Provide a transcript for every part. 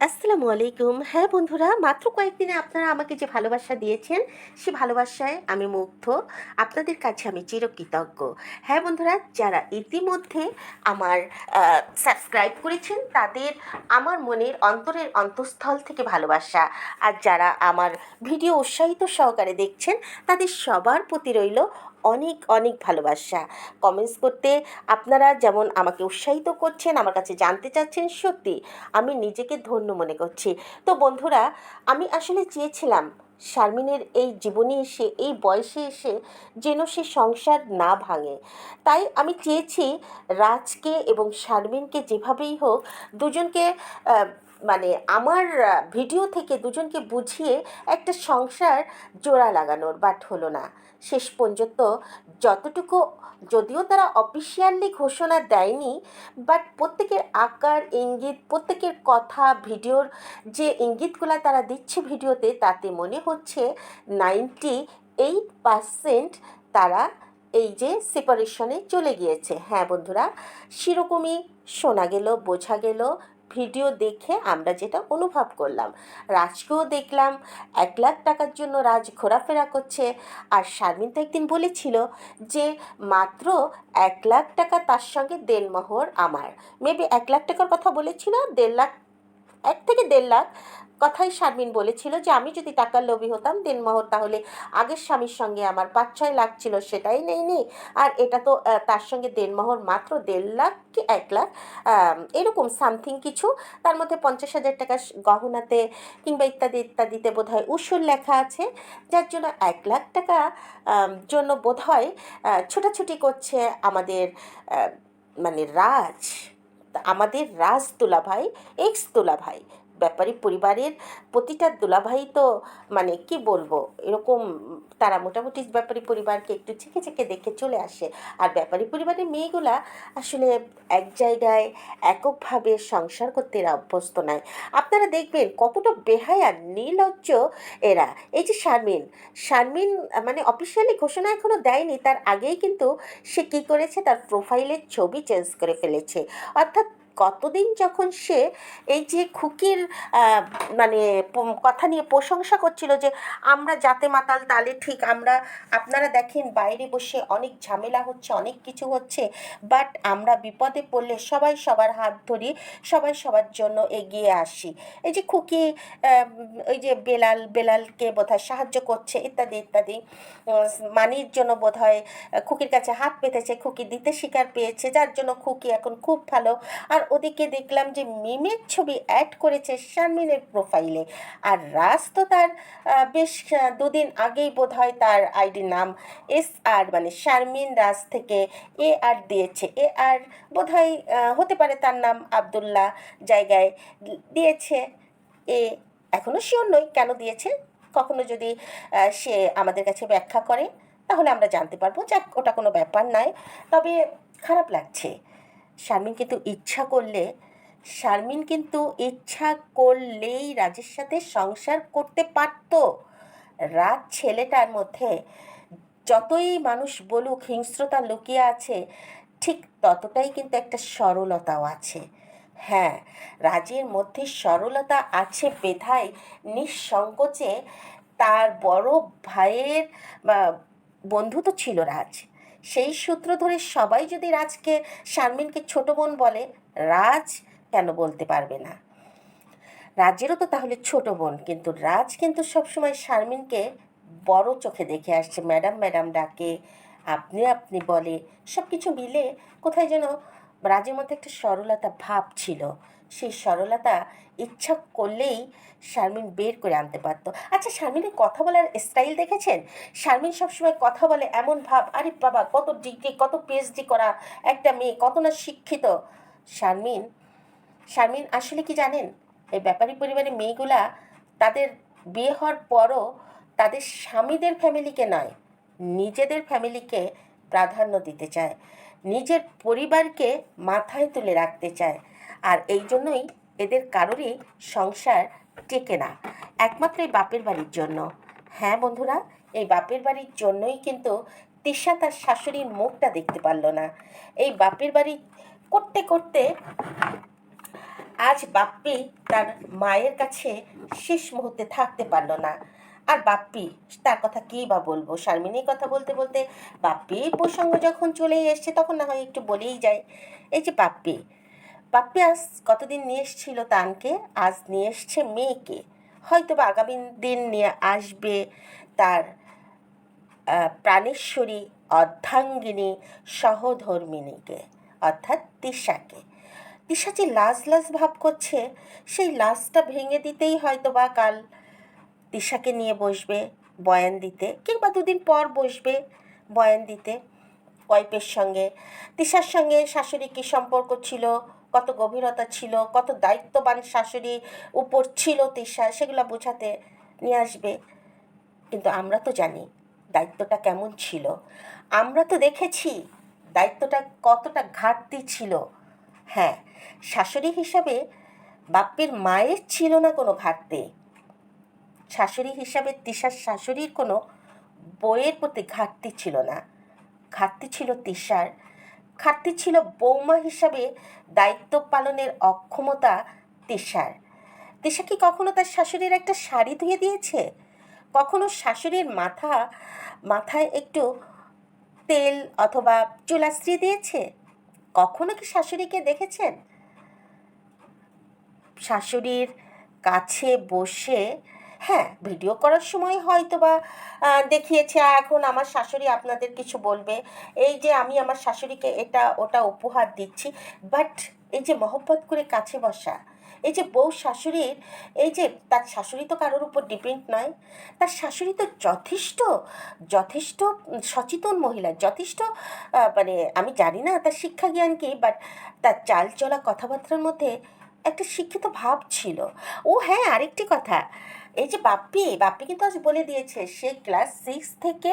আসসালামু আলাইকুম। হ্যাঁ বন্ধুরা, মাত্র কয়েকদিনে আপনারা আমাকে যে ভালোবাসা দিয়েছেন, সে ভালোবাসায় আমি মুগ্ধ। আপনাদের কাছে আমি চিরকৃতজ্ঞ। হ্যাঁ বন্ধুরা, যারা ইতিমধ্যে আমার সাবস্ক্রাইব করেছেন, তাদের আমার মনের অন্তরের অন্তঃস্থল থেকে ভালোবাসা। আর যারা আমার ভিডিও উৎসাহিত সহকারে দেখছেন, তাদের সবার প্রতি রইল অনেক অনেক ভালোবাসা। কমেন্টস করতে আপনারা যেমন আমাকে উৎসাহিত করছেন, আমার কাছে জানতে চাচ্ছেন, সত্যি আমি নিজেকে ধন্য মনে করছি। তো বন্ধুরা, আমি আসলে চেয়েছিলাম শারমিনের এই জীবনে এসে, এই বয়সে এসে যেন সে সংসার না ভাঙে। তাই আমি চেয়েছি রাজকে এবং শারমিনকে যেভাবেই হোক, দুজনকে মানে আমার ভিডিও থেকে দুজনকে বুঝিয়ে একটা সংসার জোড়া লাগানোর বাট হলো না। শেষ পর্যন্ত যতটুকু, যদিও তারা অফিসিয়ালি ঘোষণা দেয়নি বাট প্রত্যেকের আকার, ইঙ্গিত, প্রত্যেকের কথা, ভিডিওর যে ইঙ্গিতগুলো তারা দিচ্ছে ভিডিওতে, তাতে মনে হচ্ছে নাইনটি এইট পারসেন্ট তারা এই যে সেপারেশনে চলে গিয়েছে। হ্যাঁ বন্ধুরা, সেরকমই শোনা গেল, বোঝা গেল ভিডিও দেখে আমরা যেটা অনুভব করলাম। রাজকেও দেখলাম, এক লাখ টাকার জন্য রাজ ঘোরাফেরা করছে। আর শারমিন তো একদিন বলেছিল যে, মাত্র এক লাখ টাকা তার সঙ্গে দেনমোহর আমার। মেবি এক লাখ টাকার কথা বলেছিল, দেড় লাখ, এক থেকে দেড় লাখ কথাই শারমিন বলেছিল যে, আমি যদি টাকার লোভী হতাম দেনমোহর, তাহলে আগের স্বামীর সঙ্গে আমার পাঁচ ছয় লাখ ছিল, সেটাই নেইনি। আর এটা তো তার সঙ্গে দেনমোহর মাত্র দেড় লাখ কি এক লাখ এরকম সামথিং কিছু। তার মধ্যে পঞ্চাশ হাজার টাকা গহনাতে কিংবা ইত্যাদি, ইত্যাদিতে বোধ হয় উসুল লেখা আছে। যার জন্য এক লাখ টাকা জন্য বোধ হয় ছোটাছুটি করছে আমাদের মানে রাজ, আমাদের রাজ তুলা ভাই এক্স দুলাভাই। ব্যাপারী পরিবারের প্রতিটা দুলাভাই তো মানে কি বলব, এরকম তারা মোটামুটি ব্যাপারী পরিবারকে একটু চেকে চেকে দেখে চলে আসে। আর ব্যাপারী পরিবারের মেয়েগুলা আসলে এক জায়গায় এককভাবে সংসার করতে এরা অভ্যস্ত নয়। আপনারা দেখবেন কতটা বেহায়া, নির্লজ্জ এরা। এই যে শারমিন শারমিন মানে অফিসিয়ালি ঘোষণা এখনও দেয়নি, তার আগেই কিন্তু সে কী করেছে, তার প্রোফাইলের ছবি চেঞ্জ করে ফেলেছে। অর্থাৎ কতদিন যখন সে এই যে খুকির মানে কথা নিয়ে প্রশংসা করছিল যে আমরা জাতে মাতাল, তালে ঠিক, আমরা, আপনারা দেখেন বাইরে বসে অনেক ঝামেলা হচ্ছে, অনেক কিছু হচ্ছে বাট আমরা বিপদে পড়লে সবাই সবার হাত ধরি, সবাই সবার জন্য এগিয়ে আসি। এই যে খুকি ওই যে বেলাল, বেলালকে বোধহয় সাহায্য করছে, ইত্যাদি ইত্যাদি মানির জন্য বোধহয় খুকির কাছে হাত পেতেছে, খুকি দিতে শিকার পেয়েছে, যার জন্য খুকি এখন খুব ভালো। আর ওদিকে দেখলাম যে মিমের ছবি অ্যাড করেছে শারমিনের প্রোফাইলে আর রাজ তো তার বেশ দুদিন আগেই বোধ হয় তার আইডির নাম এস আর মানে শারমিন রাজ থেকে এ আর দিয়েছে। এ আর বোধ হয় হতে পারে তার নাম আবদুল্লাহ জায়গায় দিয়েছে। এ এখনও শিওর নই কেন দিয়েছে। কখনো যদি সে আমাদের কাছে ব্যাখ্যা করে, তাহলে আমরা জানতে পারব যাক, ওটা কোনো ব্যাপার নয়। তবে খারাপ লাগছে। শারমিন কিন্তু ইচ্ছা করলে, শারমিন কিন্তু ইচ্ছা করলেই রাজের সাথে সংসার করতে পারত। রাজ ছেলেটার মধ্যে যতই মানুষ বলুক, হিংস্রতা লুকিয়ে আছে, ঠিক ততটাই কিন্তু একটা সরলতাও আছে। হ্যাঁ রাজের মধ্যে সরলতা আছে বেধায় নিঃসংকোচে তার বড় ভাইয়ের বন্ধু তো ছিল রাজ। সেই সূত্র ধরে সবাই যদি রাজকে, শারমিনকে ছোট বোন বলে, রাজ কেন বলতে পারবে না? রাজেরও তো তাহলে ছোট বোন, কিন্তু রাজ কিন্তু সবসময় শারমিনকে বড় চোখে দেখে আসছে। ম্যাডাম ম্যাডাম ডাকে, আপনি আপনি বলে সব কিছু মিলে কোথায় যেন রাজের মধ্যে একটা সরলতা ভাব ছিল। সেই সরলতা ইচ্ছা করলেই শারমিন বের করে আনতে পারতো। আচ্ছা শারমিনের কথা বলার স্টাইল দেখেছেন? শারমিন সবসময় কথা বলে এমন ভাব, আরে বাবা, কত ডিগ্রি, কত পিএইচডি করা একটা মেয়ে, কত না শিক্ষিত। শারমিন শারমিন আসলে কি জানেন? এই ব্যাপারী পরিবারের মেয়েগুলা তাদের বিয়ে হওয়ার পরও তাদের স্বামীদের ফ্যামিলিকে নয়, নিজেদের ফ্যামিলিকে প্রাধান্য দিতে চায়। নিজের পরিবারকে মাথায় তুলে রাখতে চায়। আর এই জন্যই এদের কারোরই সংসার টেকে না, একমাত্র এই বাপের বাড়ির জন্য। হ্যাঁ বন্ধুরা, এই বাপের বাড়ির জন্যই কিন্তু তিশা তার শাশুড়ির মুখটা দেখতে পারল না। এই বাপের বাড়ি করতে করতে আজ বাপ্পি তার মায়ের কাছে শেষ মুহূর্তে থাকতে পারল না। আর বাপ্পি, তার কথা কী বা বলব? শারমিনীর কথা বলতে বলতে বাপ্পির প্রসঙ্গ যখন চলেই এসছে, তখন না হয় একটু বলেই যায়। এই যে বাপ্পি বাপ্পি আজ কতদিন নিয়ে এসছিল তানকে? আজ নিয়ে এসছে মেয়েকে। হয়তো বা আগামী দিন নিয়ে আসবে তার প্রাণেশ্বরী অর্ধাঙ্গিনী সহধর্মিনীকে, অর্থাৎ তিশাকে। তিশা যে লাজ লাজ ভাব করছে, সেই লাজটা ভেঙে দিতেই হয়তো বা কাল তিশাকে নিয়ে বসবে বয়ান দিতে, কিংবা দুদিন পর বসবে বয়ান দিতে। ওয়াইফের সঙ্গে, তিশার সঙ্গে শাশুড়ি কী সম্পর্ক ছিল? কত গভীরতা ছিল, কত দায়িত্ববান শাশুড়ি, উপর ছিল তিশা, সেগুলো বোঝাতে নিয়ে আসবে। কিন্তু আমরা তো জানি দায়িত্বটা কেমন ছিল। আমরা তো দেখেছি দায়িত্বটা কতটা ঘাটতি ছিল। হ্যাঁ শাশুড়ি হিসাবে বাপ্পির মায়ের ছিল না কোনো ঘাটতি। শাশুড়ি হিসাবে তিশার শাশুড়ির কোনো বইয়ের প্রতি ঘাটতি ছিল না। ঘাটতি ছিল তিশার। ঘাটতি ছিল বৌমা হিসাবে দায়িত্ব পালনের অক্ষমতা তিশার। তিশা কি কখনো তার শাশুড়ির একটা শাড়ি ধুয়ে দিয়েছে? কখনো শাশুড়ির মাথা, মাথায় একটু তেল অথবা চুলাস্ত্রি দিয়েছে? কখনো কি শাশুড়িকে দেখেছেন? শাশুড়ির কাছে বসে হ্যাঁ ভিডিও করার সময় হয়তো বা দেখিয়েছে এখন আমার শাশুড়ি আপনাদের কিছু বলবে। এই যে আমি আমার শাশুড়িকে এটা, ওটা উপহার দিচ্ছি বাট এই যে মহব্বত করে কাছে বসা, এই যে বউ শাশুড়ির, এই যে তার শাশুড়ি তো কারোর উপর ডিপেন্ড নয়, তার শাশুড়ি তো যথেষ্ট যথেষ্ট সচেতন মহিলা, যথেষ্ট মানে আমি জানি না তার শিক্ষা জ্ঞান কি বাট তার চাল চলা কথাবার্তার মধ্যে একটা শিক্ষিত ভাব ছিল। ও হ্যাঁ আরেকটি কথা এই যে বাপ্পি বাপ্পি কিন্তু আজ বলে দিয়েছে, সে ক্লাস সিক্স থেকে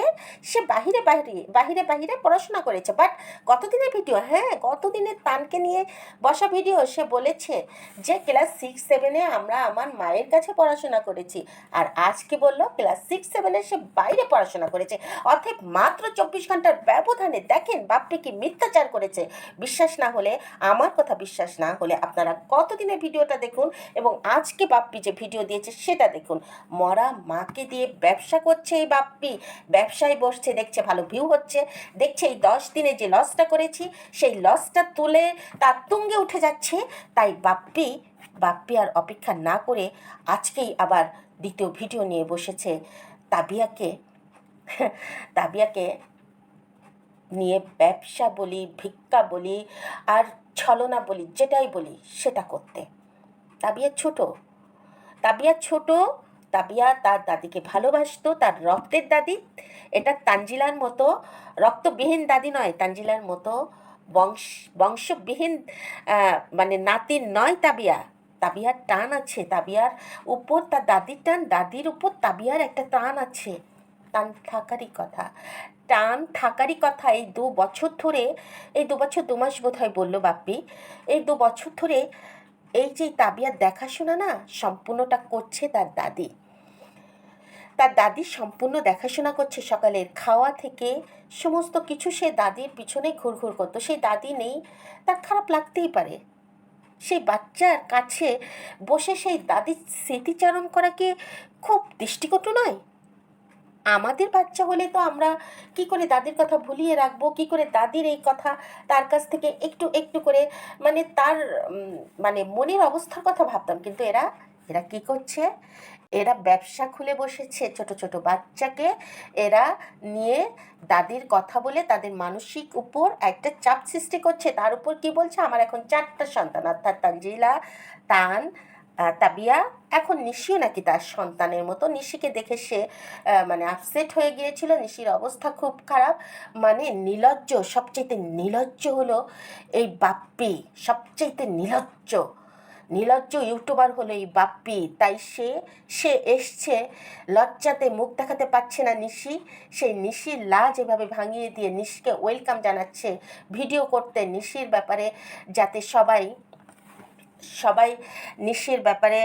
সে বাহিরে বাহিরে বাহিরে বাহিরে পড়াশোনা করেছে। বাট কতদিনের ভিডিও হ্যাঁ কতদিনের তানকে নিয়ে বসা ভিডিও সে বলেছে যে ক্লাস সিক্স সেভেনে আমরা আমার মায়ের কাছে পড়াশোনা করেছি। আর আজকে বলল? ক্লাস সিক্স সেভেনে সে বাইরে পড়াশোনা করেছে। অর্থাৎ মাত্র চব্বিশ ঘণ্টার ব্যবধানে দেখেন বাপ্পি কি মিথ্যাচার করেছে। বিশ্বাস না হলে, আমার কথা বিশ্বাস না হলে আপনারা কতদিনের ভিডিওটা দেখুন এবং আজকে বাপ্পি যে ভিডিও দিয়েছে, সেটা দেখুন। মরা মাকে দিয়ে ব্যবসা করছে এই বাপ্পি। ব্যবসায় বসছে, দেখছে ভালো ভিউ হচ্ছে। দেখছে এই দশ দিনে যে লসটা করেছি, সেই লসটা তুলে তার তুঙ্গে উঠে যাচ্ছে। তাই বাপ্পি বাপ্পি আর অপেক্ষা না করে আজকেই আবার দ্বিতীয় ভিডিও নিয়ে বসেছে তাবিয়াকে। তাবিয়াকে নিয়ে ব্যবসা বলি, ভিক্ষা বলি, আর ছলনা বলি, যেটাই বলি, সেটা করতে। তাবিয়া ছোট। তাবিয়া ছোট তাবিয়া তার দাদিকে ভালোবাসতো, তার রক্তের দাদি। এটা তানজিলার মতো, রক্তবিহীন দাদি নয়, তানজিলার মতো বংশ, বংশবিহীন মানে নাতির নয় তাবিয়া তাবিয়ার টান আছে তাবিয়ার উপর তার দাদির টান, দাদির উপর তাবিয়ার একটা টান আছে। টান থাকারই কথা। টান থাকারই কথা, এই দু বছর ধরে, এই দু বছর দু মাস বোধ হয় বলল বাপ্পি, এই দু বছর ধরে এই যে তাবিয়ার দেখাশোনা না, সম্পূর্ণটা করছে তার দাদি। তার দাদি সম্পূর্ণ দেখাশোনা করছে সকালের খাওয়া থেকে, সমস্ত কিছু সে দাদির পিছনে ঘুরঘুর করতো। সেই দাদি নেই, তার খারাপ লাগতেই পারে। সেই বাচ্চার কাছে বসে সেই দাদির স্মৃতিচারণ করা কি খুব দৃষ্টিকটু নয়? আমাদের বাচ্চা হলে তো আমরা কি করে দাদির কথা ভুলিয়ে রাখব? কি করে দাদির এই কথা তার কাছ থেকে একটু একটু করে মানে তার মানে মনের অবস্থার কথা ভাবতাম। কিন্তু এরা এরা কি করছে? এরা ব্যবসা খুলে বসেছে ছোট ছোট বাচ্চাকে। এরা নিয়ে দাদির কথা বলে তাদের মানসিক উপর একটা চাপ সৃষ্টি করছে। তার উপর কি বলছে? আমার এখন চারটা সন্তান, অর্থাৎ তানজিলা, তান তাবিয়া এখন নিশিও নাকি তার সন্তানের মতো নিশিকে দেখে সে মানে আপসেট হয়ে গিয়েছিল। নিশির অবস্থা খুব খারাপ। মানে নিলজ্জ, সবচাইতে নিলজ্জ হলো এই বাপ্পি। সবচাইতে নিলজ্জ। নিলজ্জ ইউটিউবার হলো এই বাপ্পি। তাই সে সে এসছে, লজ্জাতে মুখ দেখাতে পারছে না নিশি। সেই নিশির লাজ এভাবে ভাঙিয়ে দিয়ে নিশিকে ওয়েলকাম জানাচ্ছে। ভিডিও করতে নিশির ব্যাপারে যাতে সবাই সবাই নিশির ব্যাপারে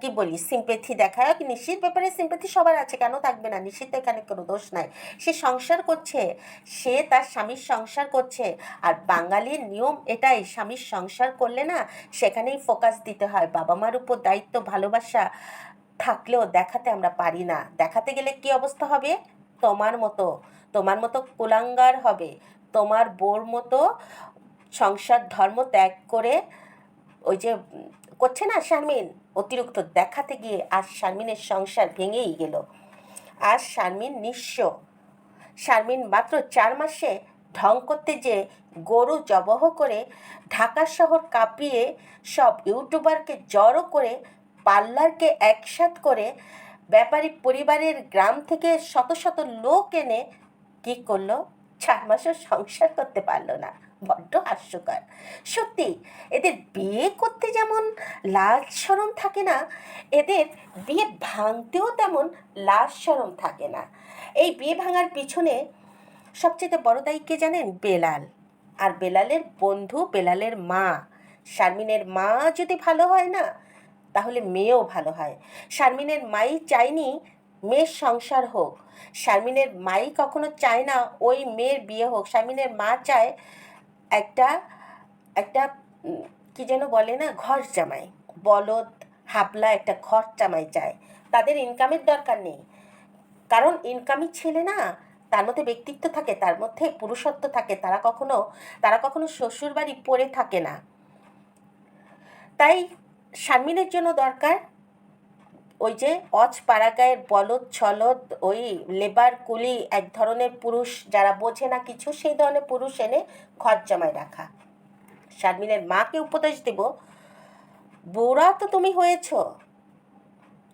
কি বলি সিম্পেথি দেখায়। কি নিশির ব্যাপারে সিম্পেথি সবার আছে, কেন থাকবে না? নিশির তো এখানে কোনো দোষ নাই। সে সংসার করছে, সে তার স্বামীর সংসার করছে। আর বাঙালির নিয়ম এটাই, স্বামীর সংসার করলে না, সেখানেই ফোকাস দিতে হয়। বাবা মার উপর দায়িত্ব, ভালোবাসা থাকলেও দেখাতে আমরা পারি না। দেখাতে গেলে কি অবস্থা হবে? তোমার মতো তোমার মতো কুলাঙ্গার হবে। তোমার বোর মতো সংসার ধর্ম ত্যাগ করে ওই যে, করছে না শারমিন? অতিরিক্ত দেখাতে গিয়ে আজ শারমিনের সংসার ভেঙেই গেল। আজ শারমিন নিঃস্ব। শারমিন মাত্র চার মাসে ঢং করতে যে গরু জবহ করে ঢাকা শহর কাঁপিয়ে সব ইউটিউবারকে জড়ো করে পার্লারকে একসাথ করে ব্যাপারী পরিবারের গ্রাম থেকে শত শত লোক এনে কী করল? চার মাসও সংসার করতে পারল না। বড্ড হাস্যকর। সত্যি, এদের বিয়ে করতে যেমন লাজ সরম থাকে না, এদের বিয়ে ভাঙতেও তেমন লাজ সরম থাকে না। এই বিয়ে ভাঙার পিছনে সবচেয়ে বড় দায়ী কে জানেন? বেলাল। আর বেলালের বন্ধু বেলালের মা। শারমিনের মা যদি ভালো হয় না, তাহলে মেয়েও ভালো হয়। শারমিনের মাই চায়নি মেয়ের সংসার হোক। শারমিনের মাই কখনো চায় না ওই মেয়ের বিয়ে হোক। শারমিনের মা চায় একটা একটা কি যেন বলে না, ঘর জামাই। বলদ, হাবলা একটা ঘর জামাই চায়। তাদের ইনকামের দরকার নেই। কারণ ইনকামই ছেলে না, তার মধ্যে ব্যক্তিত্ব থাকে, তার মধ্যে পুরুষত্ব থাকে। তারা কখনো তারা কখনো শ্বশুর বাড়ি পড়ে থাকে না। তাই শারমিনের জন্য দরকার ওই যে অজ পাড়াগায়ের বলদ, ছলদ, ওই লেবার কুলি, এক ধরনের পুরুষ যারা বোঝে না কিছু, সেই ধরনের পুরুষ এনে ঘর জামায় রাখা। শারমিনের মাকে উপদেশ দেব বুড়া তো তুমি হয়েছো।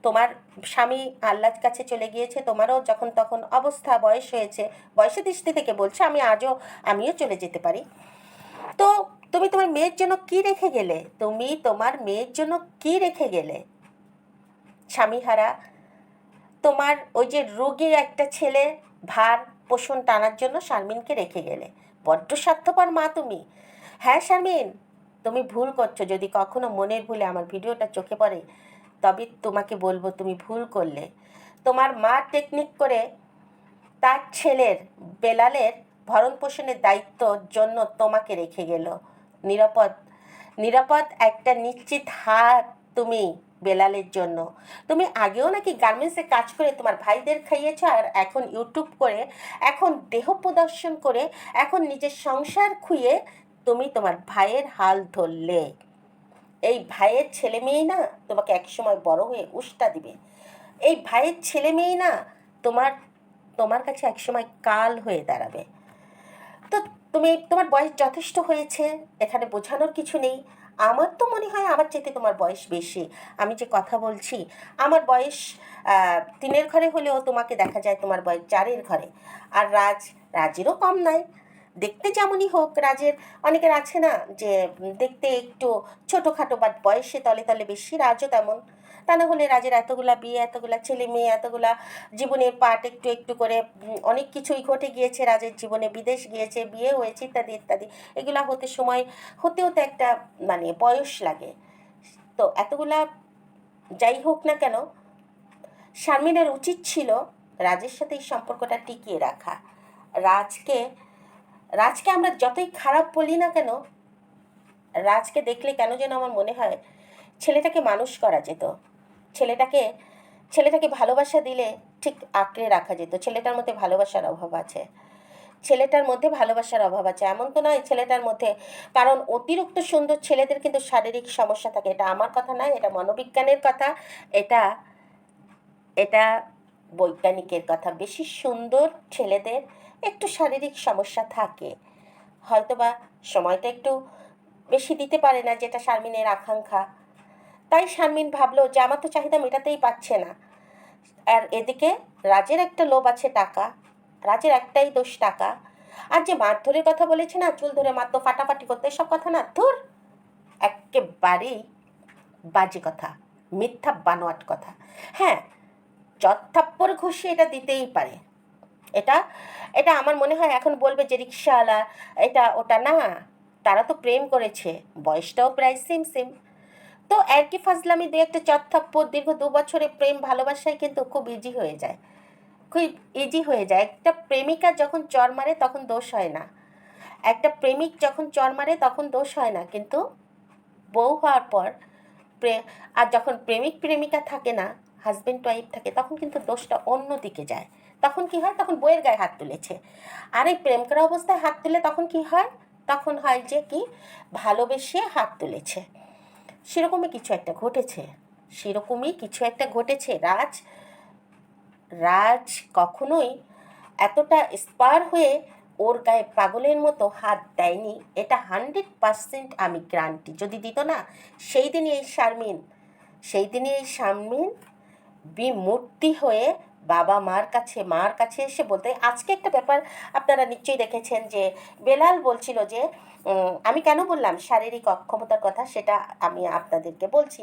তোমার স্বামী আল্লাহর কাছে চলে গিয়েছে, তোমারও যখন তখন অবস্থা বয়স হয়েছে, বয়সের দৃষ্টি থেকে বলছে, আমি আজও, আমিও চলে যেতে পারি। তো তুমি তোমার মেয়ের জন্য কি রেখে গেলে? তুমি তোমার মেয়ের জন্য কি রেখে গেলে? স্বামীহারা, তোমার ওই যে রোগী একটা ছেলে ভার পোষণ টানার জন্য শারমিনকে রেখে গেলে। বড্ড স্বার্থপর মা তুমি। হ্যাঁ শারমিন, তুমি ভুল করছ। যদি কখনো মনের ভুলে আমার ভিডিওটা চোখে পড়ে, তবে তোমাকে বলব তুমি ভুল করলে। তোমার মা টেকনিক করে তার ছেলের, বেলালের ভরণ পোষণের দায়িত্বর জন্য তোমাকে রেখে গেল। নিরাপদ নিরাপদ একটা নিশ্চিত হাত তুমি বেলালের জন্য। তুমি আগেও নাকি গার্মেন্টসে কাজ করে তোমার ভাইদের খাইয়েছ আর এখন ইউটিউব করে, এখন দেহ প্রদর্শন করে, এখন নিজের সংসার খুইয়ে তুমি তোমার ভাইয়ের হাল ধরলে। এই ভাইয়ের ছেলে মেয়ে না তোমাকে একসময় বড় হয়ে উষ্টা দিবে। এই ভাইয়ের ছেলে মেয়ে না তোমার তোমার কাছে একসময় কাল হয়ে দাঁড়াবে। তো তুমি, তোমার বয়স যথেষ্ট হয়েছে, এখানে বোঝানোর কিছু নেই। আমার তো মনে হয় আমার চেয়ে তোমার বয়স বেশি। আমি যে কথা বলছি, আমার বয়স তিনের ঘরে হলেও তোমাকে দেখা যায় তোমার বয়স চারের ঘরে। আর রাজ, রাজেরও কম নয় দেখতে যেমনই হোক, রাজের অনেকের আছে না যে দেখতে একটু ছোটোখাটো বাট বয়সে তলে তলে বেশি রাজও তেমন। তা না হলে রাজের এতগুলা বিয়ে, এতগুলা ছেলে মেয়ে, এতগুলা জীবনের পাট একটু একটু করে অনেক কিছুই ঘটে গিয়েছে রাজের জীবনে, বিদেশ গিয়েছে, বিয়ে হয়েছে ইত্যাদি ইত্যাদি। এগুলা হতে সময়, হতেও তো একটা মানে বয়স লাগে। তো এতগুলা, যাই হোক না কেন, শারমিনের উচিত ছিল রাজের সাথে এই সম্পর্কটা টিকিয়ে রাখা। রাজকে রাজকে আমরা যতই খারাপ বলি না কেন, রাজকে দেখলে কেন যেন আমার মনে হয় ছেলেটাকে মানুষ করা যেত। ছেলেটাকে ছেলেটাকে ভালোবাসা দিলে ঠিক আঁকড়ে রাখা যেত। ছেলেটার মধ্যে ভালোবাসার অভাব আছে। ছেলেটার মধ্যে ভালোবাসার অভাব আছে। এমন তো নয় ছেলেটার মধ্যে, কারণ অতিরিক্ত সুন্দর ছেলেদের কিন্তু শারীরিক সমস্যা থাকে। এটা আমার কথা নয়, এটা মনোবিজ্ঞানের কথা। এটা এটা বৈজ্ঞানিকের কথা। বেশি সুন্দর ছেলেদের একটু শারীরিক সমস্যা থাকে। হয়তোবা সময়টা একটু বেশি দিতে পারে না, যেটা শারমিনের আকাঙ্ক্ষা। তাই শারমিন ভাবলো যে আমার তো চাহিদা মেটাতেই পারছে না। আর এদিকে রাজের একটা লোভ আছে টাকা। রাজের একটাই দোষ টাকা। আর যে মারধরের কথা বলেছে না, চুল ধরে মারতো, ফাটাফাটি করতো, এসব কথা না, ধুর! একেবারেই বাজে কথা, মিথ্যা বানোয়াট কথা। হ্যাঁ চত্থাপ্পর ঘুষি এটা দিতেই পারে। এটা এটা আমার মনে হয় এখন বলবে যে রিক্সাওয়ালা এটা ওটা না, তারা তো প্রেম করেছে, বয়সটাও প্রায় সেম সেম তো আর কি ফাজলামি দু একটা চত্থাপ্পর দীর্ঘ দু বছরের প্রেম, ভালোবাসায় কিন্তু খুব ইজি হয়ে যায়। খুব ইজি হয়ে যায়। একটা প্রেমিকা যখন চর মারে তখন দোষ হয় না। একটা প্রেমিক যখন চর মারে তখন দোষ হয় না। কিন্তু বউ হওয়ার পর প্রে, আর যখন প্রেমিক প্রেমিকা থাকে না হাজব্যান্ড ওয়াইফ থাকে, তখন কিন্তু দোষটা অন্য দিকে যায়। তখন কি হয়? তখন বইয়ের গায়ে হাত তুলেছে। আর এই প্রেম করা অবস্থায় হাত তুলে তখন কি হয়? তখন হয় যে কি? ভালোবেসে হাত তুলেছে। সেরকমই কিছু একটা ঘটেছে। সেরকমই কিছু একটা ঘটেছে। রাজ রাজ কখনোই এতটা স্পার হয়ে ওর গায়ে পাগলের মতো হাত দেয়নি। এটা হান্ড্রেড পারসেন্ট আমি গ্রান্টি যদি দিত না, সেই দিনই এই শারমিন, সেই দিনই এই শারমিন বিমূর্তি হয়ে বাবা মার কাছে মার কাছে এসে বলতে, আজকে একটা ব্যাপার আপনারা নিশ্চয়ই দেখেছেন যে, বেলাল বলছিল যে আমি কেন বললাম শারীরিক অক্ষমতার কথা সেটা আমি আপনাদেরকে বলছি।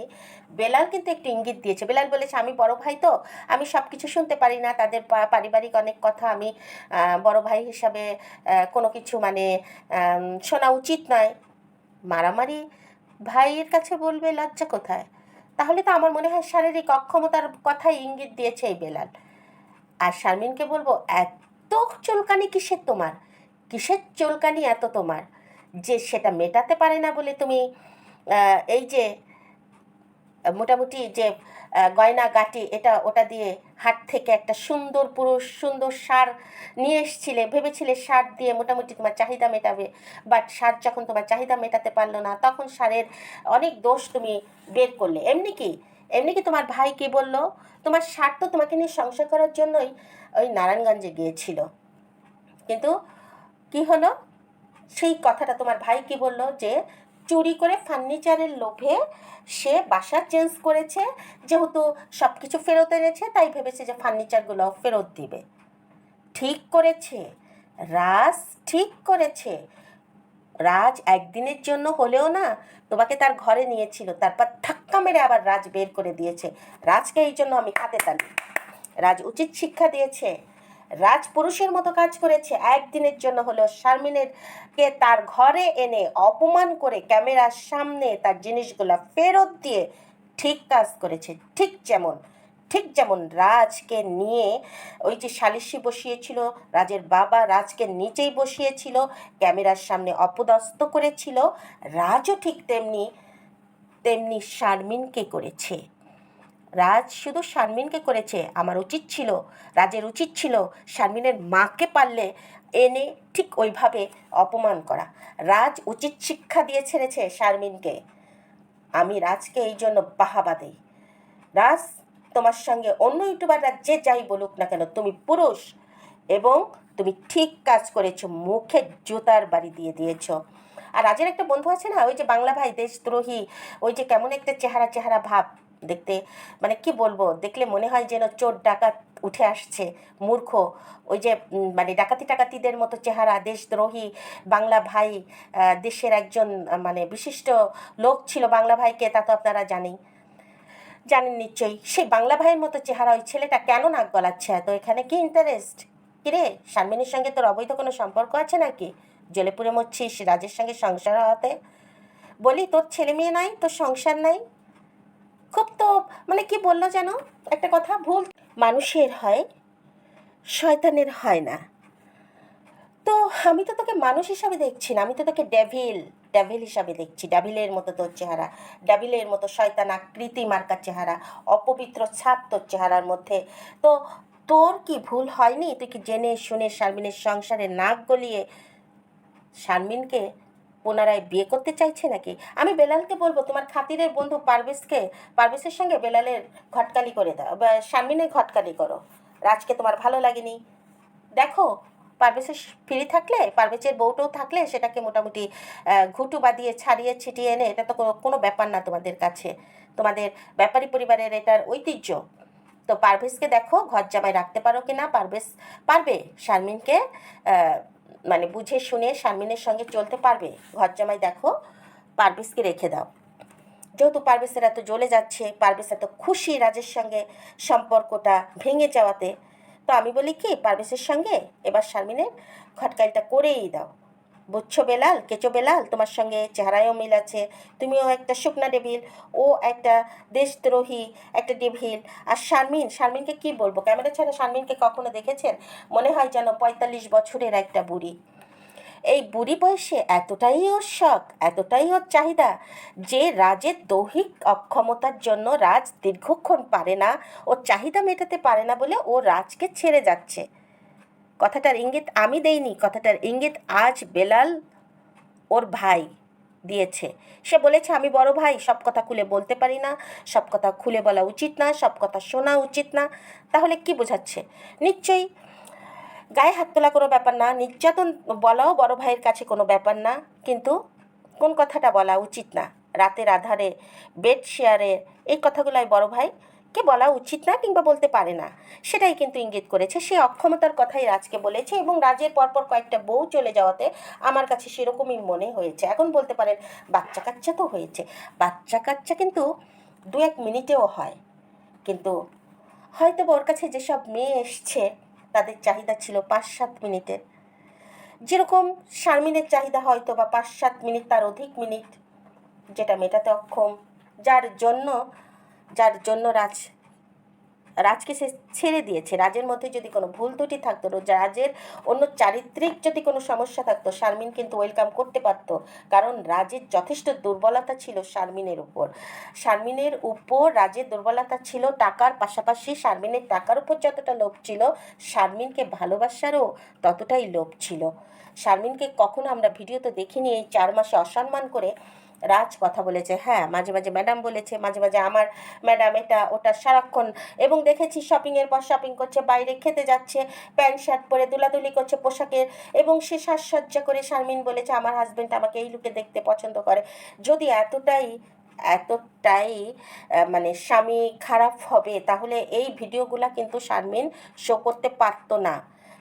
বেলাল কিন্তু একটু ইঙ্গিত দিয়েছে। বেলাল বলেছে, আমি বড় ভাই তো, আমি সব কিছু শুনতে পারি না, তাদের পারিবারিক অনেক কথা, আমি বড় ভাই হিসাবে কোনো কিছু মানে শোনা উচিত নয়। মারামারি? ভাইয়ের কাছে বলবে, লজ্জা কোথায়? তাহলে তো আমার মনে হয় শারীরিক অক্ষমতার কথাই ইঙ্গিত দিয়েছে এই বেলাল। আর শারমিনকে বলব, এত চুলকানি কিসের তোমার? কিসের চুলকানি এত তোমার? যে সেটা মেটাতে পারে না বলে তুমি এই যে, মোটামুটি যে গয়না গাটি, এটা ওটা দিয়ে হাট থেকে একটা সুন্দর পুরুষ, সুন্দর সার নিয়ে এসছিলে, ভেবেছিলে সার দিয়ে মোটামুটি তোমার চাহিদা মেটাবে। বাট সার যখন তোমার চাহিদা মেটাতে পারল না, তখন সারের অনেক দোষ তুমি বের করলে। এমনি কি? এমনি কি তোমার ভাই কি বলল? তোমার স্বার্থ তোমাকে নিয়ে সংসার করার জন্যই ওই নারায়ণগঞ্জে গিয়েছিল। কিন্তু কি হলো? সেই কথাটা তোমার ভাই কি বলল যে, চুরি করে ফার্নিচারের লোভে সে বাসা চেঞ্জ করেছে, যেহেতু সব কিছু ফেরত এনেছে, তাই ভেবেছে যে ফার্নিচারগুলো ফেরত দিবে। ঠিক করেছে। রাজ ঠিক করেছে। রাজ একদিনের জন্য হলেও না তোমাকে তার ঘরে নিয়েছিল। তারপর ধাক্কা মেরে আবার রাজ বের করে দিয়েছে। রাজকে এই জন্য আমি খাতে তালি। রাজ উচিত শিক্ষা দিয়েছে। রাজ পুরুষের মতো কাজ করেছে। একদিনের জন্য হলেও শারমিনের কে তার ঘরে এনে অপমান করে ক্যামেরার সামনে তার জিনিসগুলো ফেরত দিয়ে ঠিক কাজ করেছে। ঠিক যেমন ঠিক যেমন রাজকে নিয়ে ওই যে সালিশি বসিয়েছিল, রাজের বাবা রাজকে নিচেই বসিয়েছিল, ক্যামেরার সামনে অপদস্থ করেছিল, রাজও ঠিক তেমনি তেমনি শারমিনকে করেছে। রাজ শুধু শারমিনকে করেছে, আমার উচিত ছিল, রাজের উচিত ছিল, শারমিনের মাকে পারলে এনে ঠিক ওইভাবে অপমান করা। রাজ উচিত শিক্ষা দিয়ে ছেড়েছে শারমিনকে। আমি রাজকে এই জন্য বাহাবা দিই। রাজ তোমার সঙ্গে অন্য ইউটিউবাররা যে যাই বলুক না কেন, তুমি পুরুষ এবং তুমি ঠিক কাজ করেছ, মুখে জুতার বাড়ি দিয়ে দিয়েছ। আর রাজের একটা বন্ধু আছে না, ওই যে বাংলা ভাই, দেশদ্রোহী, ওই যে কেমন একটা চেহারা চেহারা ভাব দেখতে মানে কি বলব, দেখলে মনে হয় যেন চোর ডাকাত উঠে আসছে, মূর্খ। ওই যে মানে ডাকাতি টাকাতিদের মতো চেহারা, দেশদ্রোহী, বাংলা ভাই দেশের একজন মানে বিশিষ্ট লোক ছিল বাংলা ভাইকে, তা তো আপনারা জানেন। জানেন নিশ্চয়ই, সেই বাংলা ভাইয়ের মতো চেহারা ওই ছেলেটা কেন নাক গলাচ্ছে এত? এখানে কি ইন্টারেস্ট কিরে, শারমিনের সঙ্গে তোর অবৈধ কোনো সম্পর্ক আছে নাকি? জলে পুড়ে মরছিস, রাজের সঙ্গে সংসার হওয়াতে? বলি, তোর ছেলে মেয়ে নাই, তোর সংসার নাই? খুব তো মানে কি বলল যেন? একটা কথা, ভুল। মানুষের হয়, শয়তানের হয় না। তো, আমি তো তোকে মানুষ হিসাবে দেখছি না, আমি তো তোকে ডেভিল ডেভিল হিসাবে দেখছি। ডেভিলের মতো তোর চেহারা ডেভিলের মতো শয়তান আকৃতি মার্কার চেহারা, অপবিত্র ছাপ তোর চেহারার মধ্যে। তো তোর কি ভুল হয়নি? তুই কি জেনে শুনে শারমিনের সংসারে নাক গলিয়ে শারমিনকে পুনরায় বিয়ে করতে চাইছে নাকি? আমি বেলালকে বলব, তোমার খাতিরের বন্ধু পারভেজকে, পারভেজের সঙ্গে বেলালের ঘটকালি করে দাও শারমিনের ঘটকালি করো। রাজকে তোমার ভালো লাগেনি। দেখো পারভেজের ফ্রি থাকলে পারভেজের বউটাও থাকলে সেটাকে মোটামুটি ঘুটু বাদিয়ে ছাড়িয়ে, ছিটিয়ে এনে, এটা তো কোনো- কোনো ব্যাপার না তোমাদের কাছে। তোমাদের ব্যাপারী পরিবারের এটার ঐতিহ্য। তো পারভেজকে দেখো, ঘর জামাই রাখতে পারো কি না পারভেজ পারবে? শারমিনকে মানে বুঝে শুনে শারমিনের সঙ্গে চলতে পারবে? ঘর জামাই দেখো, পারভেজকে রেখে দাও। যেহেতু পারভেজের এত জ্বলে যাচ্ছে, পারভেজ এত খুশি রাজের সঙ্গে সম্পর্কটা ভেঙে যাওয়াতে তো আমি বলি কি পারভেজের সঙ্গে এবার শারমিনের খটকাইটা করেই দাও। বুঝছ বেলাল, কেচো বেলাল, তোমার সঙ্গে চেহারায়ও মিল আছে, তুমিও একটা শুকনা ডেভিল ও একটা দেশদ্রোহী একটা ডেভিল আর শারমিন, শারমিনকে কি বলব? ক্যামেরা ছাড়া শারমিনকে কখনো দেখেছেন? মনে হয় যেন পঁয়তাল্লিশ বছরের একটা বুড়ি। এই বুড়ি বয়সে এতটাই ওর শখ, এতটাই ওর চাহিদা যে রাজের দৈহিক অক্ষমতার জন্য রাজ দীর্ঘক্ষণ পারে না, ওর চাহিদা মেটাতে পারে না বলে ও রাজকে ছেড়ে যাচ্ছে। কথাটার ইঙ্গিত আমি দেইনি, কথাটার ইঙ্গিত আজ বেলাল ওর ভাই দিয়েছে। সে বলেছে, আমি বড় ভাই, সব কথা খুলে বলতে পারি না, সব কথা খুলে বলা উচিত না, সব কথা শোনা উচিত না। তাহলে কি বোঝাচ্ছে? নিশ্চয়ই গায়ে হাত তোলা কোনো ব্যাপার না, নির্যাতন বলাও বড় ভাইয়ের কাছে কোনো ব্যাপার না, কিন্তু কোন কথাটা বলা উচিত না? রাতের আধারে বেড শেয়ারে এই কথাগুলাই বড় ভাই কে বলা উচিত না কিংবা বলতে পারে না, সেটাই কিন্তু ইঙ্গিত করেছে। সে অক্ষমতার কথাই রাজকে বলেছে এবং রাজের পরপর কয়েকটা বউ চলে যাওয়াতে আমার কাছে সেরকমই মনে হয়েছে। এখন বলতে পারেন, বাচ্চা কাচ্চা তো হয়েছে। বাচ্চা কাচ্চা কিন্তু দু এক মিনিটেও হয়। কিন্তু হয়তো ওর কাছে যেসব মেয়ে এসছে তাদের চাহিদা ছিল পাঁচ সাত মিনিটের। যেরকম শারমিনের চাহিদা হয়তো বা পাঁচ সাত মিনিট, তার অধিক মিনিট, যেটা মেটাতে অক্ষম, যার জন্য যার জন্য রাজ রাজকে সে ছেড়ে দিয়েছে। রাজের মধ্যে যদি কোনো ভুল ত্রুটি থাকতো রাজের অন্য চারিত্রিক যদি কোনো সমস্যা থাকতো, শারমিন কিন্তু ওয়েলকাম করতে পারতো। কারণ রাজের যথেষ্ট দুর্বলতা ছিল শারমিনের উপর। শারমিনের উপর রাজের দুর্বলতা ছিল টাকার পাশাপাশি শারমিনের টাকার উপর যতটা লোভ ছিল, শারমিনকে ভালোবাসারও ততটাই লোভ ছিল। শারমিনকে কখনো আমরা ভিডিওতে দেখিনি এই চার মাসে অসম্মান করে রাজ কথা বলেছে হ্যাঁ মাঝে মাঝে ম্যাডাম বলেছে, মাঝে মাঝে আমার ম্যাডাম এটা, ওটা সারাক্ষণ, এবং দেখেছি শপিংয়ের পর শপিং করছে, বাইরে খেতে যাচ্ছে প্যান্ট শার্ট পরে দুলাদুলি করছে পোশাকের এবং সে সাজসজ্জা করে শারমিন বলেছে, আমার হাজব্যান্ড আমাকে এই লুকে দেখতে পছন্দ করে। যদি এতটাই এতটাই মানে স্বামী খারাপ হবে, তাহলে এই ভিডিওগুলা কিন্তু শারমিন শো করতে পারতো না।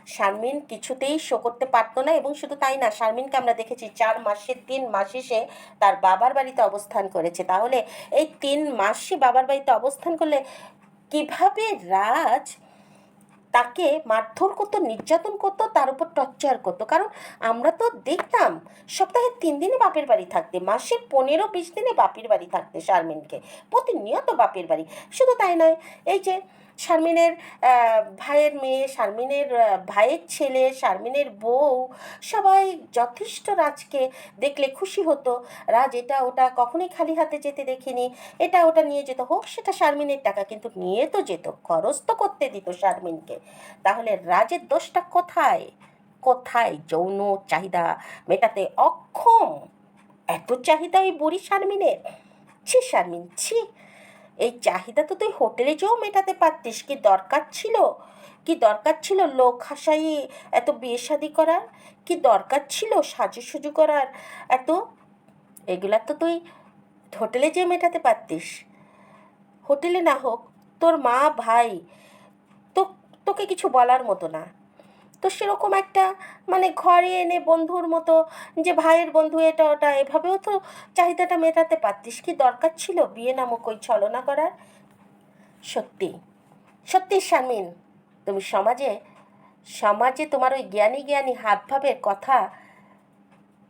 শারমিন কিছুতেই শো করতে পারতো না এবং শুধু তাই না, শারমিনকে আমরা দেখেছি চার মাসের তিন মাস এসে তার বাবার বাড়িতে অবস্থান করেছে। তাহলে এই তিন মাসই বাবার বাড়িতে অবস্থান করলে কীভাবে রাজ তাকে মারধর করতো, নির্যাতন করতো, তার উপর টর্চার করতো? কারণ আমরা তো দেখতাম, সপ্তাহে তিন দিনে বাপের বাড়ি থাকতে, মাসে পনেরো, বিশ দিনে বাপের বাড়ি থাকতে শারমিনকে। প্রতিনিয়ত বাপের বাড়ি। শুধু তাই নয়, এই যে শারমিনের ভাইয়ের মেয়ে, শারমিনের ভাইয়ের ছেলে, শারমিনের বউ, সবাই যথেষ্ট রাজকে দেখলে খুশি হতো। রাজ, এটা ওটা কখনোই খালি হাতে যেতে দেখিনি। এটা ওটা নিয়ে যেত, হোক সেটা শারমিনের টাকা, কিন্তু নিয়ে তো যেত, খরচ তো করতে দিত শারমিনকে। তাহলে রাজের দোষটা কোথায়? কোথায় যৌন চাহিদা মেটাতে অক্ষম? এত চাহিদা ওই বুড়ি শারমিনের? ছি শারমিন, ছি। এই চাহিদা তো তুই হোটেলে যেও মেটাতে পারতিস। কি দরকার ছিল? কি দরকার ছিল লোক হাসাই এত বিয়ে শাদি করার? কি দরকার ছিল সাজুসুজু করার? এত? এগুলা তো তুই হোটেলে যেয়ে মেটাতে পারতিস। হোটেলে না হোক, তোর মা ভাই, তো, তোকে কিছু বলার মতো না। তো সেরকম একটা মানে ঘরে এনে বন্ধুর মতো যে ভাইয়ের বন্ধু এটা ওটা এভাবেও তো চাহিদাটা মেটাতে পারতিস। কি দরকার ছিল বিয়ে নামক ওই ছলনা করার? সত্যি সত্যি শামিন তুমি সমাজে সমাজে তোমার ওই জ্ঞানী জ্ঞানী হাবভাবের কথা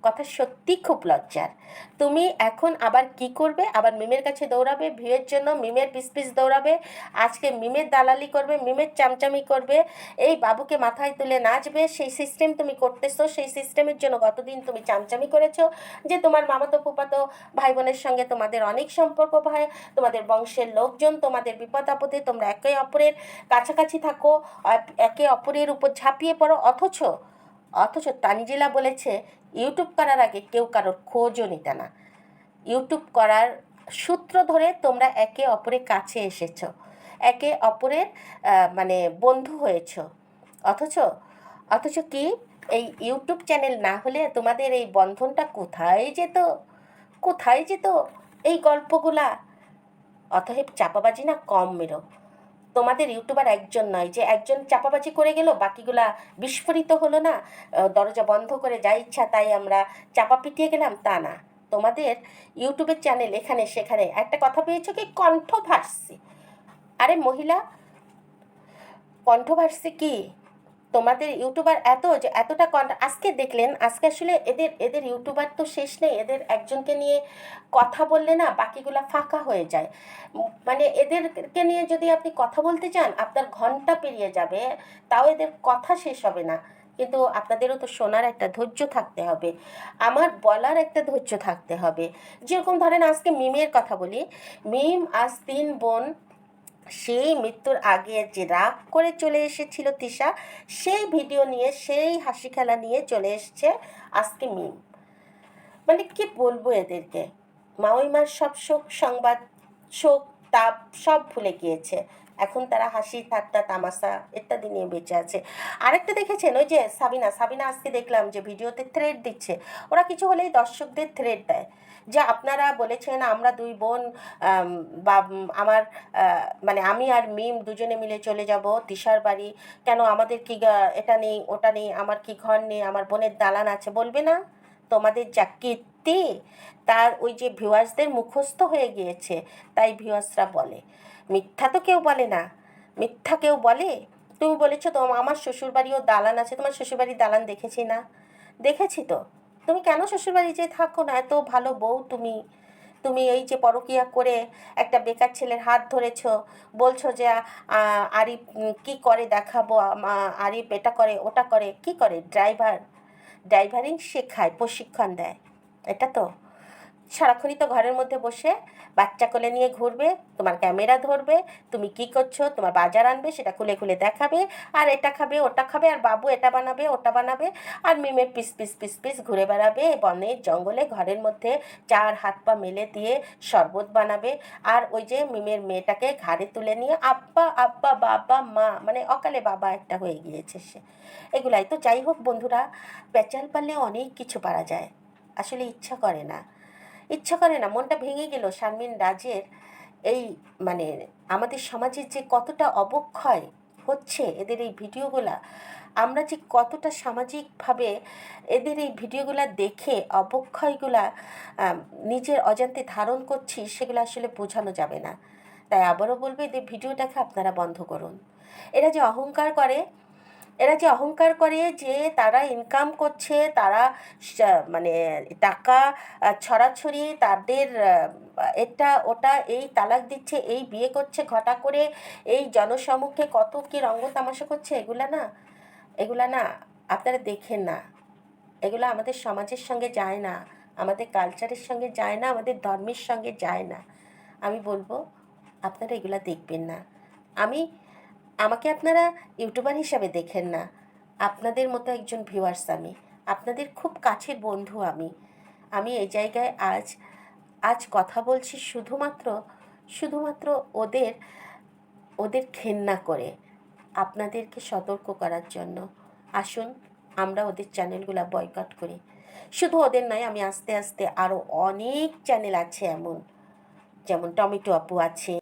কথা সত্যি খুব লজ্জার। তুমি এখন আবার কি করবে? আবার মিমের কাছে দৌড়াবে ভিউয়ের জন্য মিমের পিস পিস দৌড়াবে, আজকে মিমের দালালি করবে, মিমের চামচামি করবে, এই বাবুকে মাথায় তুলে নাচবে, সেই সিস্টেম তুমি করতেছো, সেই সিস্টেমের জন্য গতদিন তুমি চামচামি করেছ যে তোমার মামাতো ফুপাতো ভাই বোনের সঙ্গে তোমাদের অনেক সম্পর্ক ভাই, তোমাদের বংশের লোকজন, তোমাদের বিপদ আপদে তোমরা একে অপরের কাছাকাছি থাকো, একে অপরের উপর ঝাঁপিয়ে পড়ো, অথচ অথচ তানজিলা বলেছে ইউটিউব করার আগে কেউ কারোর খোঁজও নিতে না। ইউটিউব করার সূত্র ধরে তোমরা একে অপরের কাছে এসেছ। একে অপরের মানে বন্ধু হয়েছো। অথচ অথচ কি? এই ইউটিউব চ্যানেল না হলে তোমাদের এই বন্ধনটা কোথায় যেত? কোথায় যেত? এই গল্পগুলা? অতএব চাপাবাজি না কম মেরো। তোমাদের ইউটিউবার একজন নয়, যে একজন চাপাবাজি করে গেল, বাকিগুলা বিস্ফোরিত হলো না? দরজা বন্ধ করে যা ইচ্ছা তাই আমরা চাপা পিটিয়ে গেলাম, তা না। তোমাদের ইউটিউবের চ্যানেল এখানে সেখানে। একটা কথা পেয়েছ কি? কণ্ঠভার্সি। আরে মহিলা, কণ্ঠভার্সি কি? তোমাদের ইউটিউবার এত যে এতটা কন্ট আজকে দেখলেন, আজকে আসলে এদের এদের ইউটিউবার তো শেষ নেই, এদের একজনকে নিয়ে কথা বললে না বাকিগুলা ফাঁকা হয়ে যায়। মানে এদেরকে নিয়ে যদি আপনি কথা বলতে চান, আপনার ঘণ্টা পেরিয়ে যাবে, তাও এদের কথা শেষ হবে না। কিন্তু আপনাদেরও তো শোনার একটা ধৈর্য থাকতে হবে, আমার বলার একটা ধৈর্য থাকতে হবে। যেরকম ধরেন আজকে মিমের কথা বলি, মিম আজ তিন বোন সেই মৃত্যুর আগে যে রাগ করে চলে এসেছিল তিশা, সেই ভিডিও নিয়ে, সেই হাসি খেলা নিয়ে চলে এসছে আজকে মিম। মানে কি বলব এদেরকে? মাওইমার সব শোক, সংবাদ, শোক, তাপ সব ভুলে গিয়েছে। এখন তারা হাসি, ঠাট্টা, তামাশা ইত্যাদি নিয়ে বেঁচে আছে। আরেকটা দেখেছেন, ওই যে সাবিনা সাবিনা আজকে দেখলাম যে ভিডিওতে থ্রেড দিচ্ছে। ওরা কিছু হলেই দর্শকদের থ্রেড দেয়। যে আপনারা বলেছেন, আমরা দুই বোন বা, আমার মানে আমি আর মিম দুজনে মিলে চলে যাব তিশার বাড়ি। কেন আমাদের কি এটা নেই, ওটা নেই, আমার কি ঘর নেই, আমার বোনের দালান আছে, বলবে না? তোমাদের যা কীর্তি, তার ওই যে ভিউয়ার্সদের মুখস্থ হয়ে গিয়েছে, তাই ভিউয়ার্সরা বলে। মিথ্যা তো কেউ বলে না। মিথ্যা কেউ বলে? তুমি বলেছ তো আমার শ্বশুরবাড়িও দালান আছে, তোমার শ্বশুরবাড়ির দালান দেখেছি না। দেখেছি তো। তুমি কেন শ্বশুরবাড়ি যে থাকো না? এত ভালো বউ তুমি। তুমি এই যে পরকিয়া করে একটা বেকার ছেলের হাত ধরেছ, বলছো যে আরিফ কি করে দেখাবো? আরিফ এটা করে, ওটা করে, কি করে? ড্রাইভার। ড্রাইভারিং শেখায়, প্রশিক্ষণ দেয়। এটা তো। সারাক্ষণই তো ঘরের মধ্যে বসে বাচ্চা কোলে নিয়ে ঘুরবে, তোমার ক্যামেরা ধরবে, তুমি কি করছ, তোমার বাজার আনবে, সেটা খুলে খুলে দেখাবে, আর এটা খাবে, ওটা খাবে, আর বাবু এটা বানাবে, ওটা বানাবে, আর মিমে পিস পিস পিস পিস ঘুরে বেড়াবে, বনে, জঙ্গলে, ঘরের মধ্যে চার হাত পা মেলে দিয়ে শরবত বানাবে, আর ওই যে মিমের মেয়েটাকে ঘাড়ে তুলে নিয়ে আব্বা আব্বা, বাবা, মা মানে অকালে বাবা একটা হয়ে গিয়েছে সে। এগুলাই তো যাই হোক বন্ধুরা পেঁচাল পারলে অনেক কিছু পারা যায়, আসলে ইচ্ছা করে না। ইচ্ছা করে না, মনটা ভেঙে গেল শারমিন রাজের এই মানে আমাদের সমাজের যে কতটা অবক্ষয় হচ্ছে এদের এই ভিডিওগুলা, আমরা যে কতটা সামাজিকভাবে এদের এই ভিডিওগুলা দেখে অবক্ষয়গুলা নিজের অজান্তে ধারণ করছি, সেগুলো আসলে বোঝানো যাবে না। তাই আবারও বলব, এদের ভিডিওটাকে আপনারা বন্ধ করুন। এরা যে অহংকার করে এরা যে অহংকার করে যে তারা ইনকাম করছে, তারা মানে টাকা ছড়াছড়ি, তাদের এটা, ওটা, এই তালাক দিচ্ছে, এই বিয়ে করছে, ঘটা করে এই জনসমুখে কত কি রঙ্গ তামাশা করছে, এগুলা না এগুলা না, আপনারা দেখেন না, এগুলো আমাদের সমাজের সঙ্গে যায় না, আমাদের কালচারের সঙ্গে যায় না, আমাদের ধর্মের সঙ্গে যায় না, আমি বলব, আপনারা এগুলা দেখবেন না, আমি আমাকে আপনারা ইউটিউবার হিসাবে দেখেন না। আপনাদের মতো একজন ভিউয়ার্স আমি। আপনাদের খুব কাছের বন্ধু আমি। আমি এই জায়গায় আজ আজ কথা বলছি শুধুমাত্র শুধুমাত্র ওদের ওদের ঘেন্না করে। আপনাদেরকে সতর্ক করার জন্য। আসুন, আমরা ওদের চ্যানেলগুলো বয়কট করি। শুধু ওদের নয়, আমি আস্তে আস্তে আরও অনেক চ্যানেল আছে এমন। যেমন টমেটো আপু আছে।